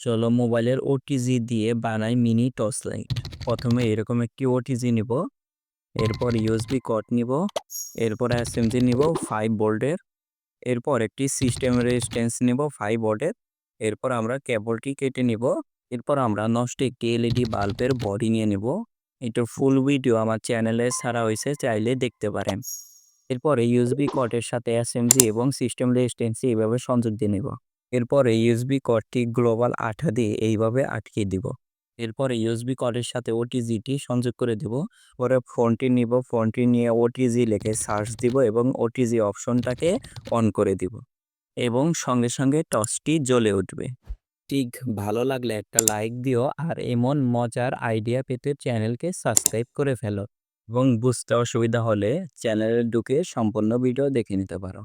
চলো মোবাইলের ওটিজি দিয়ে বানাই মিনি টর্চ লাইট। প্রথমে এরকম একটি ওটিজি নিব, এরপর ইউএসবি কট নিব, এরপর এসএমজি নিব ফাইভ ভোল্টের এরপর একটি সিস্টেম রেজিস্ট্যান্স নিব ফাইভ ভোল্টের এরপর আমরা কেবলটি কেটে নিব, এরপর আমরা নষ্ট একটি এলইডি বাল্বের বডি নিয়ে নেব। এটার ফুল ভিডিও আমার চ্যানেলে ছাড়া হয়েছে, চাইলে দেখতে পারেন। এরপরে ইউএসবি কটের সাথে এসএমজি এবং সিস্টেম রেজিস্ট্যান্সি এভাবে সংযোগ দিয়ে নেব। এরপরে ইউএসবি কর্ডটি গ্লোবাল আঠা দিয়ে এইভাবে আটকে দিব। এরপরে ইউএসবি কর্ডের সাথে ওটিজিটি সংযোগ করে দেব। পরে ফোনটি নিব। ফোনটি নিয়ে ওটিজি লিখে সার্চ দিব এবং ওটিজি অপশনটাকে অন করে দিব এবং সঙ্গে সঙ্গে টসটি জ্বলে উঠবে। ঠিক ভালো লাগলে একটা লাইক দিও আর এমন মজার আইডিয়া পেতে চ্যানেলকে সাবস্ক্রাইব করে ফেলো এবং বুঝতে অসুবিধা হলে চ্যানেলে ঢুকে সম্পূর্ণ ভিডিও দেখে নিতে পারো।